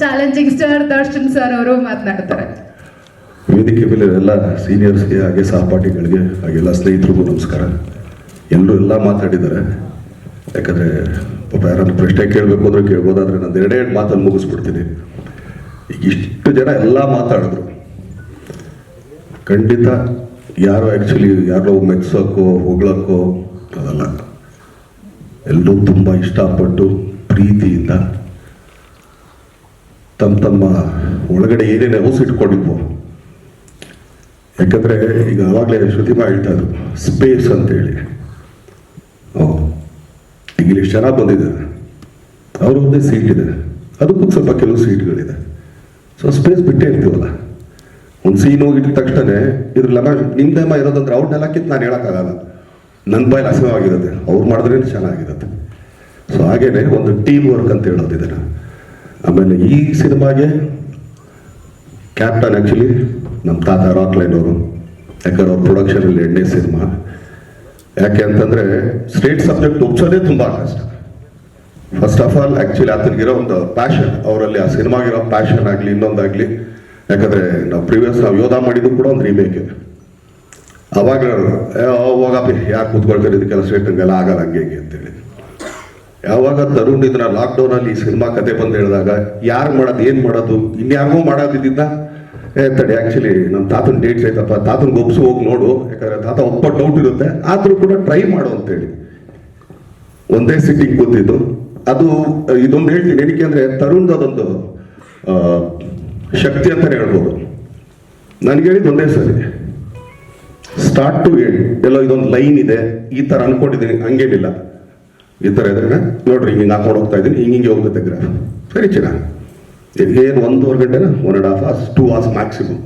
Challenging star Darshan sir ಅವರು ಮಾತನಾಡ್ತಾರೆ. ವೇದಿಕೆ ಮೇಲೆ ಎಲ್ಲ ಸೀನಿಯರ್ಸ್ಗೆ ಹಾಗೆ ಸಹಪಾಠಿಗಳಿಗೆ ಹಾಗೆಲ್ಲ ಸ್ನೇಹಿತರಿಗೂ ನಮಸ್ಕಾರ. ಎಲ್ಲರೂ ಎಲ್ಲ ಮಾತಾಡಿದ್ದಾರೆ. ಯಾಕಂದರೆ ಪಾಪ ಯಾರನ್ನು ಪ್ರಶ್ನೆ ಕೇಳಬೇಕು ಅಂದ್ರೆ ಕೇಳ್ಬೋದಾದ್ರೆ ನಾನು ಎರಡೇ ಎರಡು ಮಾತನ್ನು ಮುಗಿಸ್ಬಿಡ್ತೀನಿ. ಈಗ ಇಷ್ಟು ಜನ ಎಲ್ಲ ಮಾತಾಡಿದ್ರು. ಖಂಡಿತ ಯಾರು ಆ್ಯಕ್ಚುಲಿ ಯಾರೋ ಮೆಚ್ಚೋಕ್ಕೋ ಹೊಗಳಕ್ಕೋ ಅದಲ್ಲ. ಎಲ್ಲರೂ ತುಂಬ ಇಷ್ಟಪಟ್ಟು ಪ್ರೀತಿಯಿಂದ ತಮ್ಮ ತಮ್ಮ ಒಳಗಡೆ ಏನೇನು ಹೌಸಿಟ್ಕೊಂಡಿದ್ವು ಯಾಕಂದ್ರೆ ಈಗ ಅವಾಗಲೇ ಶ್ರುತಿಮಾ ಹೇಳ್ತಾ ಇದ್ರು, ಸ್ಪೇಸ್ ಅಂತೇಳಿ. ಓ ಇಂಗ್ಲೀಷ್ ಇಲ್ಲಿ ಬಂದಿದೆ. ಅವ್ರದ್ದೇ ಸೀಟ್ ಇದೆ. ಅದಕ್ಕೂ ಸ್ವಲ್ಪ ಕೆಲವು ಸೀಟ್ಗಳಿದೆ ಸೊ ಸ್ಪೇಸ್ ಬಿಟ್ಟೇ ಇರ್ತೀವಲ್ಲ. ಒಂದು ಸೀನ್ ಹೋಗಿದ ತಕ್ಷಣ ಲಮ ನಿಮ್ದೇಮ ಇರೋದಂದ್ರೆ ಅವ್ರನ್ನೆಲ್ಲ ಕಿತ್ತು ನಾನು ಹೇಳೋಕ್ಕಾಗಲ್ಲ. ನನ್ನ ಬಾಯಲ್ಲಿ ಅಸಹವಾಗಿರುತ್ತೆ ಅವ್ರು ಮಾಡಿದ್ರೆ ಚೆನ್ನಾಗಿರುತ್ತೆ. ಸೊ ಹಾಗೇನೆ ಒಂದು ಟೀಮ್ ವರ್ಕ್ ಅಂತ ಹೇಳೋದು ಆಮೇಲೆ ಈ ಸಿನಿಮಾಗೆ ಕ್ಯಾಪ್ಟನ್ ಆ್ಯಕ್ಚುಲಿ ನಮ್ಮ ತಾತ ರಾಕ್ಲೈನ್ ಅವರು. ಯಾಕಂದ್ರೆ ಅವ್ರ ಪ್ರೊಡಕ್ಷನಲ್ಲಿ ಎಣ್ಣೆ ಸಿನಿಮಾ. ಯಾಕೆ ಅಂತಂದರೆ ಸ್ಟೇಟ್ ಸಬ್ಜೆಕ್ಟ್ ಒಪ್ಸೋದೇ ತುಂಬ ಕಷ್ಟ. ಫಸ್ಟ್ ಆಫ್ ಆಲ್ ಆ್ಯಕ್ಚುಲಿ ಆತನಿಗಿರೋ ಒಂದು ಪ್ಯಾಷನ್ ಅವರಲ್ಲಿ ಆ ಸಿನಿಮಾಗಿರೋ ಪ್ಯಾಷನ್ ಆಗಲಿ, ಇನ್ನೊಂದಾಗಲಿ. ಯಾಕಂದರೆ ನಾವು ಪ್ರೀವಿಯಸ್ ನಾವು ಯೋಧ ಮಾಡಿದ್ದು ಕೂಡ ಒಂದು ರೀಮೇಕ್ ಅವಾಗ ಹೋಗಪ್ಪ ಯಾರು ಕೂತ್ಕೊಳ್ತಾರೆ, ಇದಕ್ಕೆಲ್ಲ ಸ್ಟೇಟ್ಗೆಲ್ಲ ಆಗಲ್ಲ, ಹಂಗೆ, ಹಿಂಗೆ ಅಂತೇಳಿ. ಯಾವಾಗ ತರುಣ್ ಇದನ್ನ ಲಾಕ್ಡೌನ್ ಅಲ್ಲಿ ಸಿನಿಮಾ ಕತೆ ಬಂದು ಹೇಳಿದಾಗ, ಯಾರು ಮಾಡೋದು, ಏನ್ ಮಾಡೋದು ಇನ್ಯಾರಿಗೂ ಮಾಡೋದಿದ್ದ ಏ, ತಡಿ ಆಕ್ಚುಲಿ ನಮ್ಮ ತಾತನ ಡೇಟ್ಸ್ ಐತಪ್ಪ, ತಾತನ ಒಪ್ಸು ಹೋಗಿ ನೋಡು, ಯಾಕಂದ್ರೆ ತಾತ ಒಪ್ಪ ಡೌಟ್ ಇರುತ್ತೆ, ಆದ್ರೂ ಕೂಡ ಟ್ರೈ ಮಾಡು ಅಂತೇಳಿ. ಒಂದೇ ಸಿಟ್ಟಿಂಗ್ ಕೂತಿದ್ದು. ಅದು, ಇದೊಂದು ಹೇಳ್ತೀನಿ, ಏನಕ್ಕೆ ಅಂದ್ರೆ ತರುಣ್ದು ಅದೊಂದು ಶಕ್ತಿ ಅಂತ ಹೇಳ್ಬೋದು. ನನಗೆ ಹೇಳಿದ್ ಒಂದೇ ಸರಿ. ಸ್ಟಾರ್ಟ್ ಟು ಎಂಡ್ ಎಲ್ಲೋ ಇದೊಂದು ಲೈನ್ ಇದೆ, ಈ ತರ ಅನ್ಕೊಂಡಿದ್ದೀನಿ ಹಂಗೇನಿಲ್ಲ. ಈ ಥರ ಇದ್ರೆ ನೋಡ್ರಿ, ಹಿಂಗೆ ಹಾಕೊಂಡು ಹೋಗ್ತಾ ಇದ್ದೀನಿ, ಹಿಂಗೆ ಹಿಂಗೆ ಹೋಗುತ್ತೆ ಗ್ರಾಫ್. ಸರಿ ಚೆನ್ನಾಗಿ ಏನು ಒಂದೂವರೆ ಗಂಟೆನ? One and half hours two hours maximum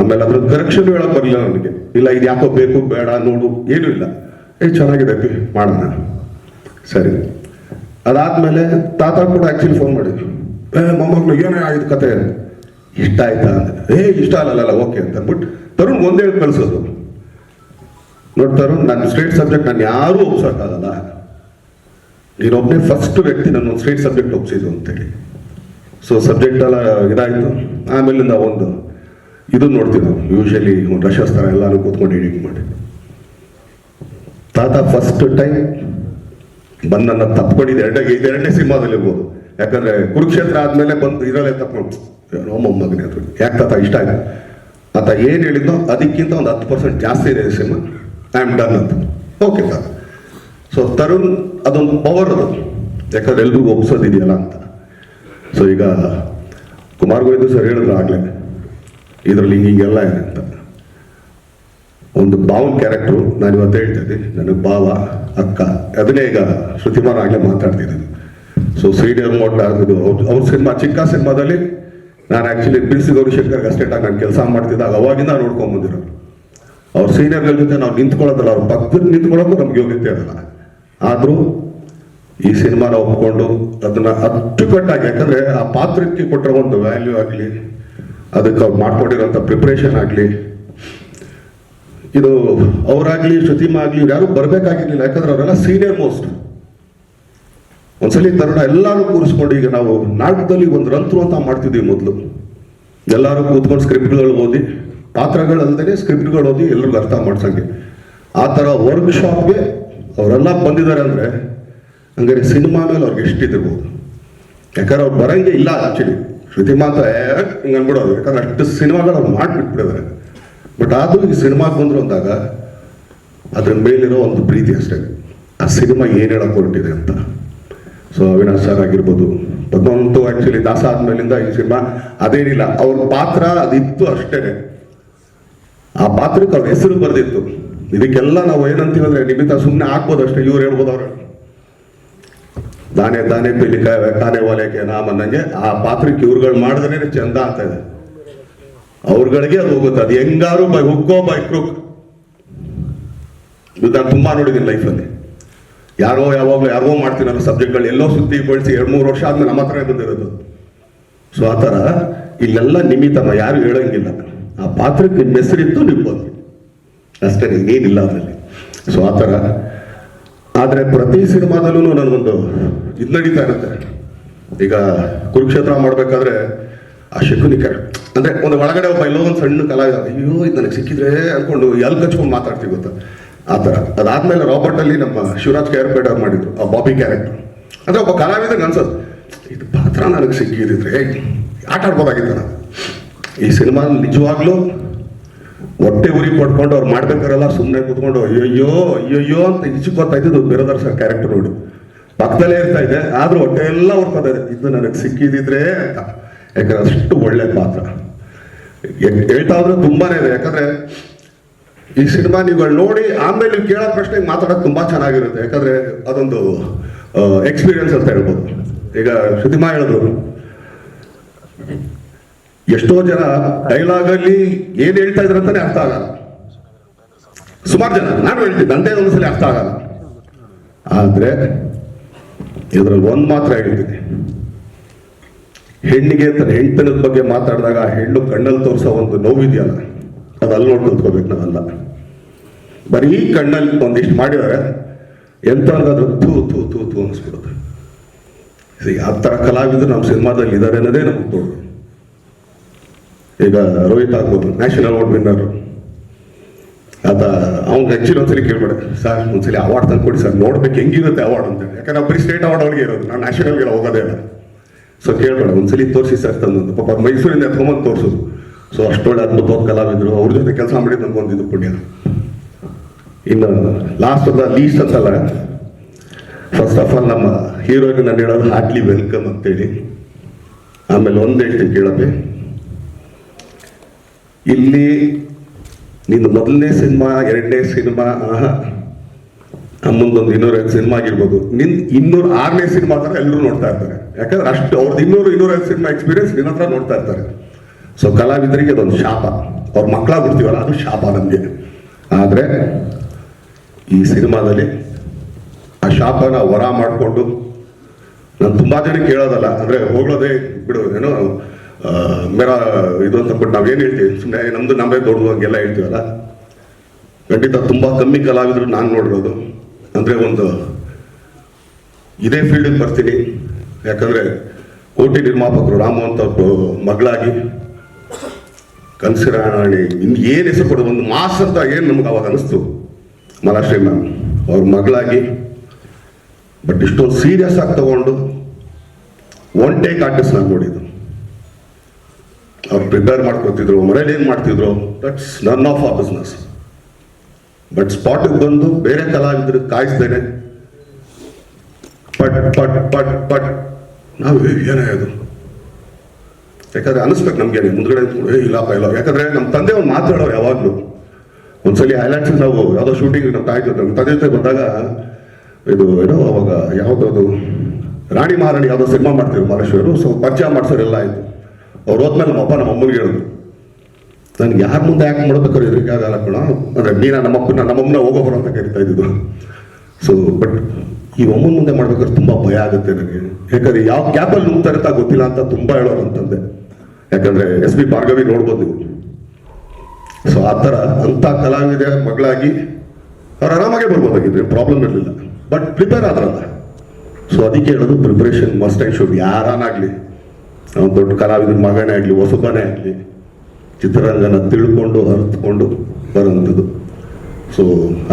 ಆಮೇಲೆ ಅದ್ರ ಕರೆಕ್ಷನ್ ಹೇಳಕ್ ಬರಲಿಲ್ಲ ನನಗೆ. ಇಲ್ಲ, ಇದು ಯಾಕೋ ಬೇಕು, ಬೇಡ, ನೋಡು, ಏನೂ ಇಲ್ಲ. ಏ, ಚೆನ್ನಾಗಿದೆ ಪಿ ಮಾಡೋಣ. ಸರಿ. ಅದಾದ್ಮೇಲೆ ತಾತ ಕೂಡ ಆಕ್ಚುಲಿ ಫೋನ್ ಮಾಡಿದ್ರು. ಏ, ಮೊಮ್ಮಗಳು, ಏನೇ ಆಯ್ತು ಕತೆ? ಇಷ್ಟ ಆಯ್ತಾ? ಅಂದ್ರೆ ಏ, ಇಷ್ಟ ಅಲ್ಲಲ್ಲ ಓಕೆ ಅಂತ ಅಂದ್ಬಿಟ್ಟು ತರುಣ್ ಒಂದೇ ಕಳಿಸೋದು ಕಳ್ಸೋದು. ನೋಡಿ ತರುಣ್, ನನ್ನ ಸ್ಟೇಟ್ ಸಬ್ಜೆಕ್ಟ್ ನಾನು ಯಾರೂ ಒಪ್ಸೋಕ್ಕಾಗಲ್ಲ. ನೀನೊಬ್ಬನೇ ಫಸ್ಟ್ ವ್ಯಕ್ತಿ ನಾನು ಸ್ಟೇಟ್ ಸಬ್ಜೆಕ್ಟ್ ಒಪ್ಸಿದ್ದು ಅಂತೇಳಿ. ಸೊ ಸಬ್ಜೆಕ್ಟ್ ಎಲ್ಲ ಇದಾಯಿತು. ಆಮೇಲಿಂದ ಒಂದು ಇದು ನೋಡ್ತೀವಿ ನಾವು ಯೂಶಲಿ ಒಂದು ಎಲ್ಲಾನು ಕೂತ್ಕೊಂಡು ಎಡಿಟ್ ಮಾಡಿ. ತಾತ ಫಸ್ಟ್ ಟೈಮ್ ಬಂದು ನನ್ನ ತಪ್ಕೊಂಡಿದ್ದು. ಎರಡೇ ಇದು ಎರಡನೇ ಸಿನಿಮಾದಲ್ಲಿ ಇರ್ಬೋದು. ಯಾಕಂದ್ರೆ ಕುರುಕ್ಷೇತ್ರ ಆದ್ಮೇಲೆ ಬಂದು ಇದರಲ್ಲೇ ತಪ್ಕೊಂಡು ಮೊಮ್ಮಗನೇ ಅದು. ಯಾಕೆ ತಾತ? ಇಷ್ಟ ಆಯ್ತು? ಆತ ಏನು ಹೇಳಿದ್ನೋ ಅದಕ್ಕಿಂತ ಒಂದು ಹತ್ತು ಪರ್ಸೆಂಟ್ ಜಾಸ್ತಿ ಇದೆ ಸಿನಿಮಾ. ಐ ಆಮ್ ಡನ್ ಅಂತ. ಓಕೆ ತಾತ. ಸೊ ತರುಣ್ ಅದೊಂದು ಪವರ್ ಅದು. ಯಾಕಂದ್ರೆ ಎಲ್ರಿಗೂ ಒಪ್ಸೋದಿದೆಯಲ್ಲ ಅಂತ. ಸೊ ಈಗ ಕುಮಾರ್ ಗೋವಿಂದ ಸರ್ ಹೇಳಿದ್ರು ಆಗಲೇ, ಇದರಲ್ಲಿ ಹಿಂಗೆ ಹಿಂಗೆಲ್ಲ ಇದೆ ಅಂತ. ಒಂದು ಬಾವನ್ ಕ್ಯಾರೆಕ್ಟ್ರು ನಾನು ಇವತ್ತು ಹೇಳ್ತಾ ಇದ್ದೀನಿ ನನಗೆ ಭಾವ, ಅಕ್ಕ, ಅದನ್ನೇ ಈಗ ಶ್ರುತಿಮಾನ್ ಆಗಲೇ ಮಾತಾಡ್ತಿದ್ದೀನಿ ಸೊ ಸೀನಿಯರ್ ಮೋಟ್ ಆಗಿದ್ದು, ಅವ್ರ ಸಿನಿಮಾ, ಚಿಕ್ಕ ಸಿನಿಮಾದಲ್ಲಿ ನಾನು ಆ್ಯಕ್ಚುಲಿ ಬಿ ಸಿ ಗೌರಿಶಂಕರ್ ಅಸ್ಟೇಟಾಗಿ ನಾನು ಕೆಲಸ ಮಾಡ್ತಿದ್ದಾಗ ಅವಾಗಿಂದ ನೋಡ್ಕೊಂಡ್ಬಂದಿರೋರು ಅವ್ರ ಸೀನಿಯರ್ಗಳ ಜೊತೆ ನಾವು ನಿಂತ್ಕೊಳ್ಳೋದಲ್ಲ, ಅವ್ರ ಪಕ್ಕದಲ್ಲಿ ನಿಂತ್ಕೊಳ್ಳೋಕ್ಕೂ ನಮ್ಗೆ ಯೋಗ್ಯತೆ ಇರಲ್ಲ. ಆದರೂ ಈ ಸಿನಿಮಾನ ಒಪ್ಕೊಂಡು ಅದನ್ನ ಅಚ್ಚುಕಟ್ಟಾಗಿ, ಯಾಕಂದ್ರೆ ಆ ಪಾತ್ರಕ್ಕೆ ಕೊಟ್ಟಿರೋ ಒಂದು ವ್ಯಾಲ್ಯೂ ಆಗಲಿ, ಅದಕ್ಕೆ ಅವ್ರು ಮಾಡ್ಕೊಂಡಿರೋಂಥ ಪ್ರಿಪ್ರೇಷನ್ ಆಗಲಿ, ಇದು ಅವರಾಗ್ಲಿ ಶ್ರುತಿಮಾ ಆಗಲಿ, ಇವ್ರು ಯಾರು ಬರ್ಬೇಕಾಗಿರ್ಲಿಲ್ಲ. ಯಾಕಂದ್ರೆ ಅವರೆಲ್ಲ ಸೀನಿಯರ್ ಮೋಸ್ಟ್ ಒಂದ್ಸಲಿ ತರುಣ ಎಲ್ಲರೂ ಕೂರಿಸ್ಕೊಂಡು, ಈಗ ನಾವು ನಾಟಕದಲ್ಲಿ ಒಂದು ರಂತ್ರು ಅಂತ ಮಾಡ್ತಿದ್ವಿ ಮೊದಲು. ಎಲ್ಲರೂ ಕೂತ್ಕೊಂಡು ಸ್ಕ್ರಿಪ್ಟ್ಗಳು ಓದಿ ಪಾತ್ರಗಳಲ್ಲದೆ ಸ್ಕ್ರಿಪ್ಟ್ಗಳು ಓದಿ ಎಲ್ರಿಗೂ ಅರ್ಥ ಮಾಡ್ಸಂಗೆ. ಆ ಥರ ವರ್ಕ್ಶಾಪ್ಗೆ ಅವರೆಲ್ಲ ಬಂದಿದ್ದಾರೆ ಅಂದರೆ ಹಂಗಾರೆ ಸಿನಿಮಾ ಮೇಲೆ ಅವ್ರಿಗೆ ಎಷ್ಟಿದಿರ್ಬೋದು ಯಾಕಂದ್ರೆ ಅವ್ರು ಬರಂಗೆ ಇಲ್ಲ ಆ್ಯಕ್ಚುಲಿ ಶ್ರುತಿಮಾ ಅಂತ ಹಿಂಗೆ ಅನ್ಬಿಡೋದು. ಯಾಕಂದ್ರೆ ಅಷ್ಟು ಸಿನಿಮಾಗಳು ಅವ್ರು ಮಾಡಿಬಿಟ್ಬಿಟ್ಟಿದ್ದಾರೆ. ಬಟ್ ಆದರೂ ಈ ಸಿನಿಮಾಗೆ ಬಂದರು ಅಂದಾಗ ಅದ್ರ ಮೇಲಿರೋ ಒಂದು ಪ್ರೀತಿ ಅಷ್ಟೇ. ಆ ಸಿನಿಮಾ ಏನು ಹೇಳಕ್ಕೆ ಹೊರಟಿದೆ ಅಂತ. ಸೊ ಅವಿನಾಶ್ ಸರ್ ಆಗಿರ್ಬೋದು, ಪದ್ಮವಂತು ಆ್ಯಕ್ಚುಲಿ ದಾಸ ಆದ್ಮೇಲಿಂದ ಈ ಸಿನಿಮಾ ಅದೇನಿಲ್ಲ. ಅವ್ರ ಪಾತ್ರ ಅದಿತ್ತು ಅಷ್ಟೇ ಆ ಪಾತ್ರಕ್ಕೆ ಅವ್ರ ಹೆಸರು ಬರ್ದಿತ್ತು. ಇದಕ್ಕೆಲ್ಲ ನಾವು ಏನಂತೀವಿ ಅಂದ್ರೆ ನಿಮಿತ್ತ ಸುಮ್ಮನೆ ಹಾಕ್ಬೋದು ಅಷ್ಟೇ, ಇವ್ರು ಹೇಳ್ಬೋದು ಅವ್ರು. ದಾನೆ ದಾನೆ ಪಿಲಿ ಕಾನೆ ಒಲೆಗೆ ನಾಮ ಅನ್ನಂಗೆ ಆ ಪಾತ್ರಕ್ಕೆ ಇವ್ರುಗಳು ಮಾಡಿದ್ರೆ ಚಂದ ಅಂತ ಇದೆ. ಅವ್ರಗಳಿಗೆ ಅದು ಹೋಗುತ್ತೆ. ಅದು ಹೆಂಗಾರು ಬೈ ಹುಕ್ಕೋ ಬೈ ಕ್ರುಕ್ ಇದು ನಾನು ತುಂಬಾ ನೋಡಿದ್ದೀನಿ ಲೈಫಲ್ಲಿ. ಯಾರೋ ಯಾವಾಗಲೂ ಯಾರೋ ಮಾಡ್ತೀನಿ ಅನ್ನೋ ಸಬ್ಜೆಕ್ಟ್ಗಳು ಎಲ್ಲೋ ಸುದ್ದಿ ಬಳಸಿ ಎರಡು ಮೂರು ವರ್ಷ ಆದ್ಮೇಲೆ ನಮ್ಮ ಹತ್ರ ಬಂದಿರೋದು. ಸೊ ಆ ಥರ ಇಲ್ಲೆಲ್ಲ ನಿಮಿತ್ತ ಯಾರು ಹೇಳಂಗಿಲ್ಲ. ಆ ಪಾತ್ರಕ್ಕೆ ನಿಮ್ಮ ಹೆಸರಿತ್ತು ನೀವು ಅಷ್ಟೇ, ಏನಿಲ್ಲ ಅದರಲ್ಲಿ. ಸೊ ಆ ಥರ. ಆದರೆ ಪ್ರತಿ ಸಿನಿಮಾದಲ್ಲೂ ನನಗೊಂದು ಇದು ನಡೀತಾ ಇರುತ್ತೆ. ಈಗ ಕುರುಕ್ಷೇತ್ರ ಮಾಡಬೇಕಾದ್ರೆ ಆ ಶಕುನಿ ಕ್ಯಾರೆಕ್ಟರ್ ಅಂದ್ರೆ ಒಂದು ಒಳಗಡೆ ಒಬ್ಬ ಎಲ್ಲೋ ಒಂದು ಸಣ್ಣ ಕಲಾವಿದ ಅಯ್ಯೋ, ಇದು ನನಗೆ ಸಿಕ್ಕಿದ್ರೆ ಅನ್ಕೊಂಡು ಎಲ್ಲಿ ಕಚ್ಕೊಂಡು ಮಾತಾಡ್ತೀವಿ ಗೊತ್ತಾ? ಆ ಥರ. ಅದಾದ್ಮೇಲೆ ರಾಬರ್ಟ್ ಅಲ್ಲಿ ನಮ್ಮ ಶಿವರಾಜ್ ಕೇರ್ ಅವ್ರು ಮಾಡಿದ್ರು ಆ ಬಾಬಿ ಕ್ಯಾರೆಕ್ಟರ್ ಅಂದ್ರೆ ಒಬ್ಬ ಕಲಾವಿದನಿಗೆ ಅನ್ಸೋದು, ಇದು ಪಾತ್ರ ನನಗೆ ಸಿಕ್ಕಿದ್ರೆ ಆಟ ಆಡ್ಬೋದಾಗಿತ್ತು ನಾನು ಈ ಸಿನಿಮಾ ನಿಜವಾಗ್ಲೂ ಹೊಟ್ಟೆ ಉರಿ ಪಡ್ಕೊಂಡು ಅವ್ರು ಮಾಡ್ಬೇಕಾರಲ್ಲ ಸುಮ್ಮನೆ ಕೂತ್ಕೊಂಡು, ಅಯ್ಯಯ್ಯೋ ಅಯ್ಯಯ್ಯೋ ಅಂತ ಹಿಚ್ಕೋತಾ ಇದ್ದು ಬಿರೋದರ್ ಸರ್ ಕ್ಯಾರೆಕ್ಟರ್ ನೋಡಿ. ಪಕ್ಕದಲ್ಲೇ ಇರ್ತಾ ಇದೆ ಆದ್ರೂ ಹೊಟ್ಟೆ ಎಲ್ಲ ಹೊರ್ಕೋತಾ ಇದೆ ಇದು ನನಗೆ ಸಿಕ್ಕಿದಿದ್ರೆ ಅಂತ. ಯಾಕಂದ್ರೆ ಅಷ್ಟು ಒಳ್ಳೆ ಪಾತ್ರ ಹೇಳ್ತಾ ಹೋದ್ರೆ ತುಂಬಾನೇ ಇದೆ. ಯಾಕಂದ್ರೆ ಈ ಸಿನಿಮಾ ನೀವುಗಳು ನೋಡಿ ಆಮೇಲೆ ನೀವು ಕೇಳೋ ಪ್ರಶ್ನೆಗೆ ಮಾತಾಡೋದು ತುಂಬಾ ಚೆನ್ನಾಗಿರುತ್ತೆ. ಯಾಕಂದ್ರೆ ಅದೊಂದು ಎಕ್ಸ್ಪೀರಿಯನ್ಸ್ ಅಂತ ಹೇಳ್ಬೋದು. ಈಗ ಸುದಿಮಾ ಹೇಳಿದ್ರು. ಎಷ್ಟೋ ಜನ ಡೈಲಾಗ್ ಅಲ್ಲಿ ಏನ್ ಹೇಳ್ತಾ ಇದ್ರ ಅಂತಾನೆ ಅರ್ಥ ಆಗಲ್ಲ. ಸುಮಾರು ಜನ, ನಾನು ಹೇಳ್ತೀನಿ ನಂದೇ ಒಂದ್ಸಲಿ ಅರ್ಥ ಆಗಲ್ಲ. ಆದ್ರೆ ಇದ್ರಲ್ಲಿ ಒಂದ್ ಮಾತ್ರ ಹೇಳ್ತೀನಿ. ಹೆಣ್ಣಿಗೆ ತನ್ನ ಹೆಣ್ತನದ ಬಗ್ಗೆ ಮಾತಾಡಿದಾಗ ಹೆಣ್ಣು ಕಣ್ಣಲ್ಲಿ ತೋರಿಸೋ ಒಂದು ನೋವಿದೆಯಲ್ಲ, ಅದು ಅಲ್ಲಿ ನೋಡಿ ಕಲ್ತ್ಕೋಬೇಕು ನಾವಲ್ಲ. ಬರೀ ಕಣ್ಣಲ್ಲಿ ಒಂದಿಷ್ಟು ಮಾಡಿದರೆ ಎಂತವ್ರಿಗಾದ್ರು ತೂ ತೂ ತೂ ತೂ ಅನಿಸ್ಬಿಡುತ್ತೆ. ಯಾವ ಆ ಥರ ಕಲಾವಿದರು ನಮ್ಮ ಸಿನಿಮಾದಲ್ಲಿ ಇದ್ದಾರೆ ಅನ್ನೋದೇ ನಮ್ಗೆ ತೋರು ಈಗ ರೋಹಿತ್ ಆಗ್ಬೋದು ನ್ಯಾಷನಲ್ ಅವಾರ್ಡ್ ವಿನ್ನರ್ ಆತ ಅವ್ನಿಗೆ ಹೆಚ್ಚಿನ ಒಂದ್ಸಲಿ ಕೇಳ್ಬೇಡ. ಸರ್, ಒಂದ್ಸಲಿ ಅವಾರ್ಡ್ ತಂದು ಕೊಡಿ ಸರ್, ನೋಡ್ಬೇಕು ಹೆಂಗಿರುತ್ತೆ ಅವಾರ್ಡ್ ಅಂತ ಯಾಕಂದ್ರೆ ನಾವು ಬರೀ ಸ್ಟೇಟ್ ಅವಾರ್ಡ್ ಅವ್ರಿಗೆ ಇರೋದು, ನಾವು ನ್ಯಾಷನಲ್ಗೆ ಹೋಗೋದೇ ಇಲ್ಲ. ಸೊ ಕೇಳ್ಬೇಡ, ಒಂದ್ಸಲಿ ತೋರಿಸಿ ಸರ್ ತಂದು ಪಾಪ ಮೈಸೂರಿಂದ ಎತ್ಕೊಂಬಂದು ತೋರಿಸೋದು. ಸೊ ಅಷ್ಟೊಳ್ಳೆ ಅದ್ಭುತವಾದ ಕಲಾವಿದರು, ಅವ್ರ ಜೊತೆ ಕೆಲಸ ಮಾಡಿದ್ದು ಬಂದಿದ್ದು ಪುಣ್ಯ. ಇನ್ನು ಲಾಸ್ಟ್ ಅದ ಲೀಸ್ಟ್ ಅಂತಲ್ಲ ಫಸ್ಟ್ ಆಫ್ ಆಲ್ ನಮ್ಮ ಹೀರೋಯಿನ್ ನಾನು ಹೇಳೋದು ಹಾರ್ಟ್ಲಿ ವೆಲ್ಕಮ್ ಅಂತೇಳಿ. ಆಮೇಲೆ ಒಂದು ಹೇಳ್ತೀನಿ ಕೇಳಪ್ಪೆ ಇಲ್ಲಿ ನಿನ್ನ ಮೊದಲನೇ ಸಿನಿಮಾ, ಎರಡನೇ ಸಿನಿಮಾ ಮುಂದೊಂದು ಇನ್ನೂರೈದು ಸಿನಿಮಾ ಆಗಿರ್ಬೋದು. ನಿನ್ ಇನ್ನೂರ ಆರನೇ ಸಿನಿಮಾ ಥರ ಎಲ್ಲರೂ ನೋಡ್ತಾ ಇರ್ತಾರೆ. ಯಾಕಂದ್ರೆ ಅಷ್ಟು ಅವ್ರದ್ದು ಇನ್ನೂರು, ಇನ್ನೂರೈದು ಸಿನಿಮಾ ಎಕ್ಸ್ಪೀರಿಯನ್ಸ್ ನಿನ್ನ ಹತ್ರ ನೋಡ್ತಾ ಇರ್ತಾರೆ. ಸೊ ಕಲಾವಿದರಿಗೆ ಅದೊಂದು ಶಾಪ. ಅವ್ರ ಮಕ್ಕಳಾಗ್ಬಿಡ್ತೀವಲ್ಲ ಅದು ಶಾಪ ನಮಗೆ. ಆದರೆ ಈ ಸಿನಿಮಾದಲ್ಲಿ ಆ ಶಾಪನ ವರ ಮಾಡಿಕೊಂಡು, ನಾನು ತುಂಬ ಜನ ಕೇಳೋದಲ್ಲ, ಅಂದರೆ ಹೋಗೋದೇ ಬಿಡು ಏನೋ ಮೇರ ಇದು ಅಂತ ಬಟ್ ನಾವೇನ್ ಹೇಳ್ತೀವಿ? ಸುಮ್ಮನೆ ನಮ್ದು ನಮ್ಮೇ ದೊಡ್ಡದು ಹಂಗೆಲ್ಲ ಹೇಳ್ತೀವಲ್ಲ? ಖಂಡಿತ ತುಂಬಾ ಕಮ್ಮಿ ಕಲಾವಿದರು ನಾನು ನೋಡಿರೋದು. ಅಂದ್ರೆ ಒಂದು ಇದೇ ಫೀಲ್ಡಿಗೆ ಬರ್ತೀನಿ. ಯಾಕಂದ್ರೆ ಕೋಟಿ ನಿರ್ಮಾಪಕರು ರಾಮು ಮಗಳಾಗಿ, ಕನ್ಸಿರಾಣಿ, ಇನ್ ಏನ್ ಹೆಸರು ಕೊಡೋದು ಒಂದು ಮಾಸ್ ಅಂತ ಏನು ನಮ್ಗೆ ಅವಾಗ ಅನಿಸ್ತು? ಮಲಾಶ್ರೀ ಮ್ಯಾಮ್, ಅವ್ರ ಮಗಳಾಗಿ, ಬಟ್ ಇಷ್ಟೊಂದು ಸೀರಿಯಸ್ ಆಗಿ ತಗೊಂಡು ಒನ್ ಟೇಕ್ ಆರ್ಟಿಸ್ಟ್ ನಾನು ನೋಡಿದ್ದು. ಅವ್ರು ಪ್ರಿಪೇರ್ ಮಾಡ್ಕೊತಿದ್ರು, ಮನೇಲಿ ಏನು ಮಾಡ್ತಿದ್ರು? ದಟ್ಸ್ ನನ್ ಆಫ್ ಆ ಬಿಸ್ನೆಸ್ ಬಟ್ ಸ್ಪಾಟಿಗೆ ಬಂದು ಬೇರೆ ಕಲಾವಿದ್ರು ಕಾಯಿಸ್ತೇನೆ. ಪಟ್ ಪಟ್ ಪಟ್ ಪಟ್. ನಾವು ಏನೇ ಅದು? ಯಾಕಂದ್ರೆ ಅನಿಸ್ಬೇಕು ನಮ್ಗೆ ಮುಂದ್ಗಡೆ ಇಲ್ಲಪ್ಪ, ಇಲ್ಲ. ಯಾಕಂದ್ರೆ ನಮ್ಮ ತಂದೆ ಅವ್ರು ಮಾತಾಡೋರು ಯಾವಾಗ್ಲೂ. ಒಂದ್ಸಲಿ ಹೈಲೈಟ್ಸ್ ನಾವು ಯಾವುದೋ ಶೂಟಿಂಗ್ ನಮ್ಮ ತಾಯಿ ಜೊತೆ ನಮ್ಮ ತಂದೆ ಜೊತೆ ಬಂದಾಗ, ಇದು ಏನೋ ಅವಾಗ ಯಾವುದೋ ರಾಣಿ ಮಹಾರಾಣಿ ಯಾವುದೋ ಸಿನಿಮಾ ಮಾಡ್ತೀವಿ ಮಹಾರಾಷ್ಟ್ರ ಸೊ ಪರಿಚಯ ಮಾಡ್ಸೋರೆಲ್ಲ ಆಯ್ತು. ಅವ್ರು ಹೋದ್ಮೇಲೆ ನಮ್ಮಪ್ಪ ನಮ್ಮ ಅಮ್ಮನಿಗೆ ಹೇಳಿದ್ರು. ನನ್ಗೆ ಯಾರ ಮುಂದೆ ಯಾಕೆ ಮಾಡ್ಬೇಕಾದ್ರೆ ಎದುರಿಗೆ ಆಗಲ್ಲ ಕಣ ಅಂದ್ರೆ ನೀನ ನಮ್ಮ ಅಪ್ಪನ ನಮ್ಮಮ್ಮನ ಹೋಗೋಬರ ಅಂತ ಕರಿತಾ ಇದ್ದಿದ್ದು. ಸೊ ಬಟ್ ಈ ಅಮ್ಮನ ಮುಂದೆ ಮಾಡ್ಬೇಕಾದ್ರೆ ತುಂಬಾ ಭಯ ಆಗುತ್ತೆ ನನಗೆ. ಯಾಕಂದ್ರೆ ಯಾವ ಕ್ಯಾಪಲ್ಲಿ ನುಗ್ತಾರೆ ಅಂತ ಗೊತ್ತಿಲ್ಲ ಅಂತ ತುಂಬಾ ಹೇಳೋರು ಅಂತಂದೆ. ಯಾಕಂದ್ರೆ ಎಸ್ ಬಿ ಭಾರ್ಗವಿ ನೋಡ್ಬೋದು ಸೊ ಆ ಥರ ಅಂತ ಕಲಾವಿದ ಮಗಳಾಗಿ ಅವ್ರು ಆರಾಮಾಗೆ ಬರ್ಬೋದಾಗಿದ್ರೆ ಪ್ರಾಬ್ಲಮ್ ಇರಲಿಲ್ಲ. ಬಟ್ ಪ್ರಿಪೇರ್ ಆದ್ರಲ್ಲ. ಸೊ ಅದಕ್ಕೆ ಹೇಳೋದು ಪ್ರಿಪ್ರೇಷನ್ ಮಸ್ಟ್ ಆ್ಯಂಡ್ ಶುಡ್ ಯಾರನ್ನಾಗ್ಲಿ ಅವ್ನು ದೊಡ್ಡ ಕಲಾವಿದ ಮಗನೇ ಆಗಲಿ, ಹೊಸಬನೇ ಆಗಲಿ, ಚಿತ್ರರಂಗನ ತಿಳ್ಕೊಂಡು ಅರ್ಥಕೊಂಡು ಬರೋಂಥದ್ದು ಸೊ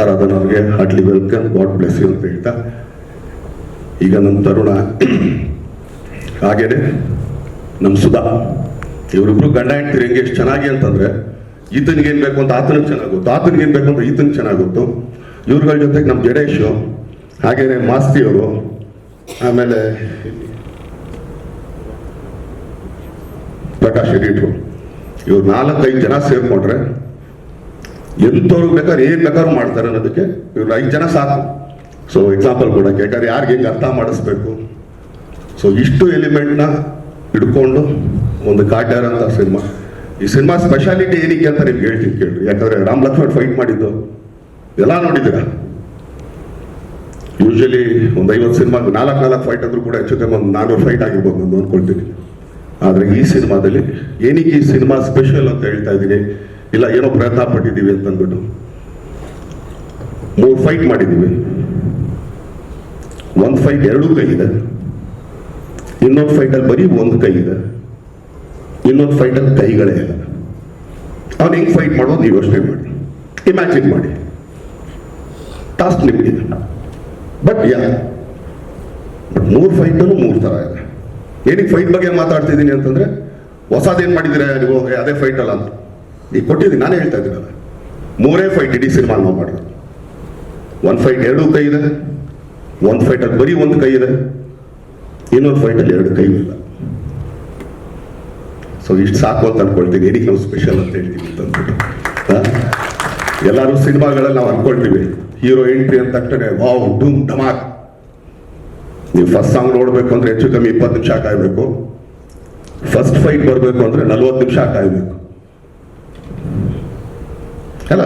ಆರಾಧನ ಅವ್ರಿಗೆ heartly welcome God bless you ಅಂತ ಹೇಳ್ತಾ, ಈಗ ನಮ್ಮ ತರುಣ. ಹಾಗೇನೆ ನಮ್ಮ ಸುಧಾ, ಇವರಿಬ್ರು ಗಂಡ ಹೆಂಡ್ತೀರಿ ಹೆಂಗೆ, ಎಷ್ಟು ಚೆನ್ನಾಗಿ ಅಂತಂದ್ರೆ ಈತನಿಗೆ ಏನ್ ಬೇಕು ಅಂತ ಆತನಿಗೆ ಚೆನ್ನಾಗುತ್ತೋ ಆತನಿಗೆ ಏನು ಬೇಕು ಅಂತ ಈತನಿಗೆ ಚೆನ್ನಾಗುತ್ತೋ ಇವ್ರಗಳ ಜೊತೆಗೆ ನಮ್ಮ ಜಡೇಶು, ಹಾಗೇನೆ ಮಾಸ್ತಿಯವರು, ಆಮೇಲೆ ಪ್ರಕಾಶ್ ಎಡಿಟ್ರು ಇವ್ರು ನಾಲ್ಕೈದು ಜನ ಸೇರ್ಕೊಂಡ್ರೆ ಎಂಥವ್ರಿಗೆ ಬೇಕಾದ್ರೆ, ಏನ್ ಬೇಕಾದ್ರೂ ಮಾಡ್ತಾರೆ ಅನ್ನೋದಕ್ಕೆ ಇವ್ರು ಐದು ಜನ ಸಾಕು. ಸೊ ಎಕ್ಸಾಂಪಲ್ ಕೊಡಕ್ಕೆ. ಯಾಕಂದ್ರೆ ಯಾರಿಗೆ ಹೆಂಗೆ ಅರ್ಥ ಮಾಡಿಸ್ಬೇಕು? ಸೊ ಇಷ್ಟು ಎಲಿಮೆಂಟ್ನ ಹಿಡ್ಕೊಂಡು ಒಂದು ಕಾಟ್ಯಾರ ಅಂತ ಸಿನಿಮಾ. ಈ ಸಿನಿಮಾ ಸ್ಪೆಷಾಲಿಟಿ ಏನಕ್ಕೆ ಅಂತ ನಿಮ್ಗೆ ಹೇಳ್ತೀನಿ ಕೇಳಿ ಯಾಕಂದ್ರೆ ರಾಮ್ ಲಕ್ಷ್ಮಣ್ ಫೈಟ್ ಮಾಡಿದ್ದು. ಎಲ್ಲ ನೋಡಿದ್ದೀರಾ? ಯೂಶಲಿ ಒಂದು ಐವತ್ತು ಸಿನಿಮಾ ನಾಲ್ಕು ನಾಲ್ಕು ಫೈಟ್ ಅಂದ್ರೂ ಕೂಡ ಹೆಚ್ಚು ಕಮ್ಮಿ ಒಂದು ನಾನ್ನೂರು ಫೈಟ್ ಆಗಿರ್ಬೋದು ಅಂತ ಅನ್ಕೊಳ್ತೀನಿ. ಆದರೆ ಈ ಸಿನಿಮಾದಲ್ಲಿ ಏನಕ್ಕೆ ಈ ಸಿನಿಮಾ ಸ್ಪೆಷಲ್ ಅಂತ ಹೇಳ್ತಾ ಇದ್ದೀನಿ? ಇಲ್ಲ, ಏನೋ ಪ್ರಯತ್ನ ಪಟ್ಟಿದ್ದೀವಿ ಅಂತ ಅಂದ್ಬಿಟ್ಟು. ಮೂರು ಫೈಟ್ ಮಾಡಿದ್ದೀವಿ. ಒಂದು ಫೈಟ್ ಎರಡೂ ಕೈ ಇದೆ. ಇನ್ನೊಂದು ಫೈಟಲ್ಲಿ ಬರೀ ಒಂದು ಕೈ ಇದೆ. ಇನ್ನೊಂದು ಫೈಟಲ್ಲಿ ಕೈಗಳೇ ಇಲ್ಲ. ಅವ್ನು ಹೆಂಗೆ ಫೈಟ್ ಮಾಡೋದು ನೀವು ಯೋಚನೆ ಮಾಡಿ. ಇಮ್ಯಾಜಿನ್ ಮಾಡಿ. ಟಾಸ್ಕ್ ನಿಮಗಿದೆ. ಬಟ್ ಯಾ ಬಟ್ ಮೂರು ಫೈಟನ್ನು ಮೂರು ಥರ ಇದೆ. ಏನಕ್ಕೆ ಫೈಟ್ ಬಗ್ಗೆ ಮಾತಾಡ್ತಿದ್ದೀನಿ ಅಂತಂದ್ರೆ, ಹೊಸದೇನು ಮಾಡಿದ್ದೀರಾ ನೀವು? ಅದೇ ಫೈಟ್ ಅಲ್ಲ ಅಂತ. ಈಗ ಕೊಟ್ಟಿದ್ದೀನಿ ನಾನೇ ಹೇಳ್ತಾ ಇದ್ದೀನಲ್ಲ. ಮೂರೇ ಫೈಟ್ ಇಡೀ ಸಿನಿಮಾ ನಾವು ಮಾಡಿದ್ರು ಒಂದು ಫೈಟ್ ಎರಡು ಕೈ ಇದೆ. ಒಂದು ಫೈಟಲ್ಲಿ ಬರೀ ಒಂದು ಕೈ ಇದೆ. ಇನ್ನೊಂದು ಫೈಟಲ್ಲಿ ಎರಡು ಕೈ ಇಲ್ಲ. ಸೊ ಇಷ್ಟು ಸಾಕು ಅಂತ ಅನ್ಕೊಳ್ತೀನಿ. ಏನಕ್ಕೆ ನಾವು ಸ್ಪೆಷಲ್ ಅಂತ ಹೇಳ್ತೀವಿ ಅಂತ ಅಂದ್ಬಿಟ್ಟು. ಹಾ? ಎಲ್ಲರೂ ಸಿನಿಮಾಗಳಲ್ಲಿ ನಾವು ಅನ್ಕೊಳ್ತೀವಿ. ಹೀರೋ ಎಂಟ್ರಿ ಅಂತ ತಕ್ಷಣ ವಾವ್ ಡೂಮ್ ಧಮಾಕ್. ನೀವು ಫಸ್ಟ್ ಸಾಂಗ್ ನೋಡಬೇಕು ಅಂದ್ರೆ ಹೆಚ್ಚು ಕಮ್ಮಿ ಇಪ್ಪತ್ತು ನಿಮಿಷ ಕಾಯ್ಬೇಕು. ಫಸ್ಟ್ ಫೈಟ್ ಬರಬೇಕು ಅಂದ್ರೆ ನಲ್ವತ್ತು ನಿಮಿಷ ಕಾಯ್ಬೇಕು. ಅಲ್ಲ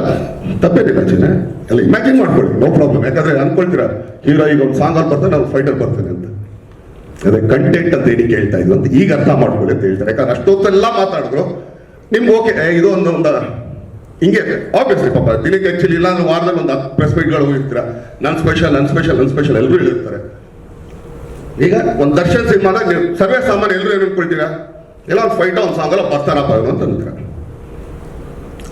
ತಪ್ಪೇನಿಲ್ಲ ಚಿನ್ನ. ಅಲ್ಲ ಇಮ್ಯಾಜಿನ್ ಮಾಡ್ಕೊಳ್ಳಿ ನೋ ಪ್ರಾಬ್ಲಮ್ ಯಾಕಂದ್ರೆ ಅನ್ಕೊಳ್ತೀರಾ ಹೀರೋ ಈಗ ಒಂದು ಸಾಂಗ್ ಅಲ್ಲಿ ಬರ್ತಾನೆ ನಾವು ಫೈಟರ್ ಬರ್ತೇನೆ ಅಂತ. ಅದೇ ಕಂಟೆಂಟ್ ಅಂತ ಏನಕ್ಕೆ ಹೇಳ್ತಾ ಇದ್ರು ಅಂತ. ಈಗ ಅರ್ಥ ಮಾಡ್ಕೊಳ್ಳಿ ಅಂತ ಹೇಳ್ತಾರೆ. ಯಾಕಂದ್ರೆ ಅಷ್ಟೊತ್ತೆಲ್ಲ ಮಾತಾಡಿದ್ರು. ನಿಮ್ಗೆ ಓಕೆ ಇದು ಒಂದು ಒಂದು ಹಿಂಗೆ ಆಬ್ವಿಯಸ್ಲಿ ಪಾಪ, ದಿನಕ್ಕೆ ಆಕ್ಚುಲಿ ಇಲ್ಲ ಅಂದ್ರೆ ವಾರದಲ್ಲಿ ಒಂದು ಹತ್ತು ಪ್ರೆಸ್ ಮೀಟ್ಗಳು ಹೋಗಿರ್ತೀರ. ನನ್ ಸ್ಪೆಷಲ್ ನನ್ ಸ್ಪೆಷಲ್ ನನ್ ಸ್ಪೆಷಲ್ ಎಲ್ಲರೂ ಹೇಳಿರ್ತಾರೆ. ಈಗ ಒಂದು ದರ್ಶನ್ ಸಿನಿಮಾದಾಗ ನೀವು ಸರ್ವೇ ಸಾಮಾನ್ಯ ಎಲ್ಲರೂ ಏನು ಅನ್ಕೊಳ್ತೀರಾ? ಎಲ್ಲ ಒಂದು ಫೈಟ್ ಒಂದು ಸಾಂಗ್ ಎಲ್ಲ ಬರ್ತಾರಪ್ಪ ಅಂತ ಅಂತೀರ.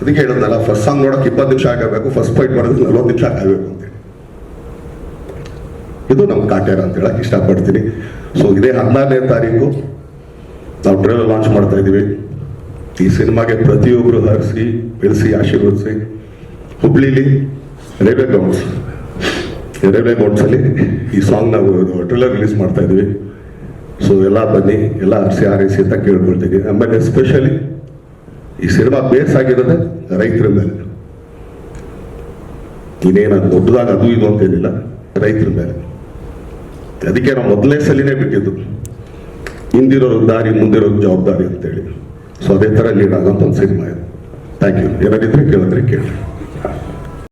ಅದಕ್ಕೆ ಹೇಳಿದ್ನಲ್ಲ ಫಸ್ಟ್ ಸಾಂಗ್ ನೋಡಕ್ಕೆ ಇಪ್ಪತ್ತು ನಿಮಿಷ ಆಗಬೇಕು ಫಸ್ಟ್ ಫೈಟ್ ಮಾಡಿದ್ರೆ ನಲ್ವತ್ತು ನಿಮಿಷ ಆಗಬೇಕು ಅಂತೇಳಿ ಇದು ನಮ್ಮ ಕಾಟ್ಯಾರ ಅಂತ ಹೇಳಕ್ ಇಷ್ಟಪಡ್ತೀನಿ. ಸೊ ಇದೇ ಹದಿನಾರನೇ ತಾರೀಕು ನಾವು ಟ್ರೇಲರ್ ಲಾಂಚ್ ಮಾಡ್ತಾ ಇದ್ದೀವಿ. ಈ ಸಿನಿಮಾಗೆ ಪ್ರತಿಯೊಬ್ಬರು ಹರಿಸಿ, ಬೆಳೆಸಿ, ಆಶೀರ್ವದಿಸಿ, ಹುಬ್ಳಿಲಿ ರೈಲ್ವೆ ಗ್ರೌಂಡ್ಸ್ ರೈಲ್ವೆ ಗ್ರೌಂಡ್ಸಲ್ಲಿ ಈ ಸಾಂಗ್ ನಾವು ಟ್ರೇಲರ್ ರಿಲೀಸ್ ಮಾಡ್ತಾ ಇದ್ದೀವಿ ಸೊ ಎಲ್ಲ ಬನ್ನಿ, ಎಲ್ಲ ಹರಿಸಿ ಆರಿಸಿ ಅಂತ ಕೇಳ್ಕೊಳ್ತೀನಿ ಆಮೇಲೆ ಎಸ್ಪೆಷಲಿ ಈ ಸಿನಿಮಾ ಬೇಸ್ ಆಗಿರೋದೇ ರೈತರ ಮೇಲೆ. ಇನ್ನೇನು ದೊಡ್ಡದಾಗ ಅದು ಇದು ಅಂತ ಏನಿಲ್ಲ, ರೈತರ ಮೇಲೆ. ಅದಕ್ಕೆ ನಾವು ಮೊದಲನೇ ಸಲಿನೇ ಬಿಟ್ಟಿದ್ದು. ಹಿಂದಿರೋ ದಾರಿ ಮುಂದಿರೋ ಜವಾಬ್ದಾರಿ ಅಂತೇಳಿ. ಸೊ ಅದೇ ಥರ ಲೀಡ್ ಆಗೋಂಥ ಒಂದು ಸಿನಿಮಾ ಇದು. ಥ್ಯಾಂಕ್ ಯು ಏನಾಗಿದ್ರೆ ಕೇಳಿದ್ರೆ ಕೇಳಿ.